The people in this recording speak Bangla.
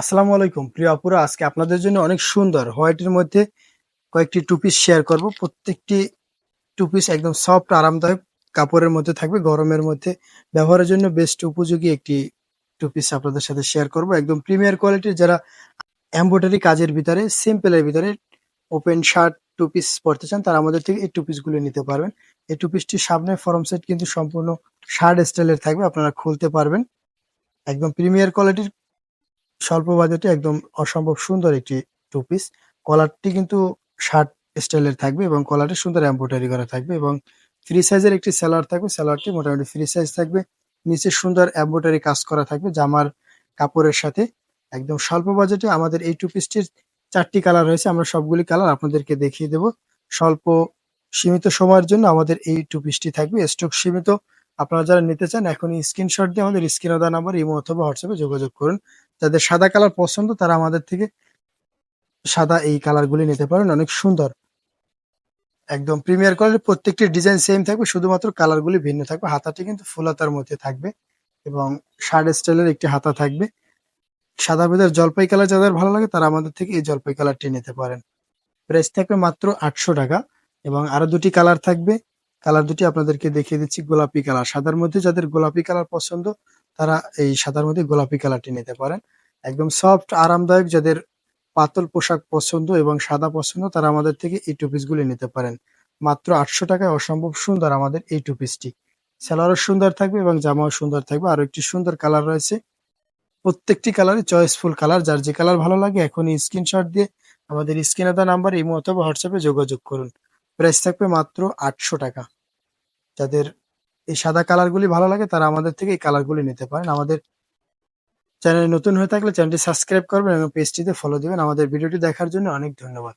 আসসালামু আলাইকুম। প্রিয় আপুরা, আজকে আপনাদের জন্য অনেক সুন্দর হোয়াইটের মধ্যে কয়েকটি টু পিস শেয়ার করব। প্রত্যেকটি টু পিস একদম সফট, আরামদায়ক কাপড়ের মধ্যে থাকবে, গরমের মধ্যে। ব্যবহারের জন্য বেস্ট উপযোগী একটি টু পিস আপনাদের সাথে শেয়ার করব। একদম প্রিমিয়ার কোয়ালিটির যারা এমব্রয়ডারি কাজের ভিতরে সিম্পলের ভিতরে ওপেন শার্ট টু পিস পরতে চান, তারা আমাদের থেকে এই টু পিসগুলো নিতে পারবেন। এই টু পিসটির সামনে ফরম সেট কিন্তু সম্পূর্ণ শার্ট স্টাইলের থাকবে, আপনারা খুলতে পারবেন। একদম প্রিমিয়ার কোয়ালিটির স্বল্প বাজেটে একদম অসম্ভব সুন্দর একটি টু পিস কলারটি কিন্তু শার্ট স্টাইলের থাকবে এবং কলারটি সুন্দর এমব্রয়ডারি করা থাকবে এবং ফ্রি সাইজের একটি সেলার থাকবে। সেলারটি মোটামুটি ফ্রি সাইজ থাকবে। নিচে সুন্দর এমব্রয়ডারি কাজ করা থাকবে জামার কাপড়ের সাথে। একদম স্বল্প বাজেটে আমাদের এই টু পিসটির চারটি কালার রয়েছে। আমরা সবগুলি কালার আপনাদেরকে দেখিয়ে দেব। স্বল্প সীমিত সময়ের জন্য আমাদের এই টু পিসটি থাকবে। স্টক সীমিত আপনারা যারা নিতে চান, এখনই স্ক্রিনশট দিয়ে আমাদের স্ক্রিনে দেওয়া নাম্বার ইমো অথবা হোয়াটসঅ্যাপে যোগাযোগ করুন। যাদের সাদা কালার পছন্দ, তারা আমাদের থেকে সাদা এই কালারগুলি নিতে পারেন। অনেক সুন্দর। একদম প্রিমিয়ার কোয়ালিটির প্রত্যেকটি ডিজাইন সেম থাকবে, শুধুমাত্র কালারগুলি ভিন্ন থাকবে। হাতাটি কিন্তু ফুলাতার মধ্যে থাকবে এবং শার্ট স্টাইলের একটি হাতা থাকবে। সাদা বেদের জলপাই কালার যাদের ভালো লাগে, তারা আমাদের থেকে এই জলপাই কালারটি নিতে পারেন। প্রাইস থাকবে মাত্র আটশো টাকা এবং আরও দুটি কালার থাকবে। কালার দুটি আপনাদেরকে দেখিয়ে দিচ্ছি, গোলাপি কালার। সাদার মধ্যে যাদের গোলাপি কালার পছন্দ, তারা এই সাদার মধ্যে গোলাপি কালারটি নিতে পারেন। একদম সফট, আরামদায়ক যাদের পাতল পোশাক পছন্দ এবং সাদা পছন্দ, তারা আমাদের থেকে এই টু পিসগুলি নিতে পারেন। মাত্র আটশো টাকায় অসম্ভব সুন্দর আমাদের এই টু পিসটি সালোয়ারও সুন্দর থাকবে এবং জামাও সুন্দর থাকবে। আরও একটি সুন্দর কালার রয়েছে। প্রত্যেকটি কালারই চয়েসফুল কালার। যার যে কালার ভালো লাগে, এখনই স্ক্রিনশট দিয়ে আমাদের স্ক্রিনে দেওয়া নাম্বার ইমো অথবা হোয়াটসঅ্যাপে যোগাযোগ করুন। প্রাইস থাকবে মাত্র আটশো টাকা। যাদের এই সাদা কালারগুলি ভালো লাগে, তারা আমাদের থেকে এই কালারগুলি নিতে পারেন। আমাদের চ্যানেল নতুন হয়ে থাকলে চ্যানেলটি সাবস্ক্রাইব করবেন এবং পেজটিতে ফলো দেবেন। আমাদের ভিডিওটি দেখার জন্য অনেক ধন্যবাদ।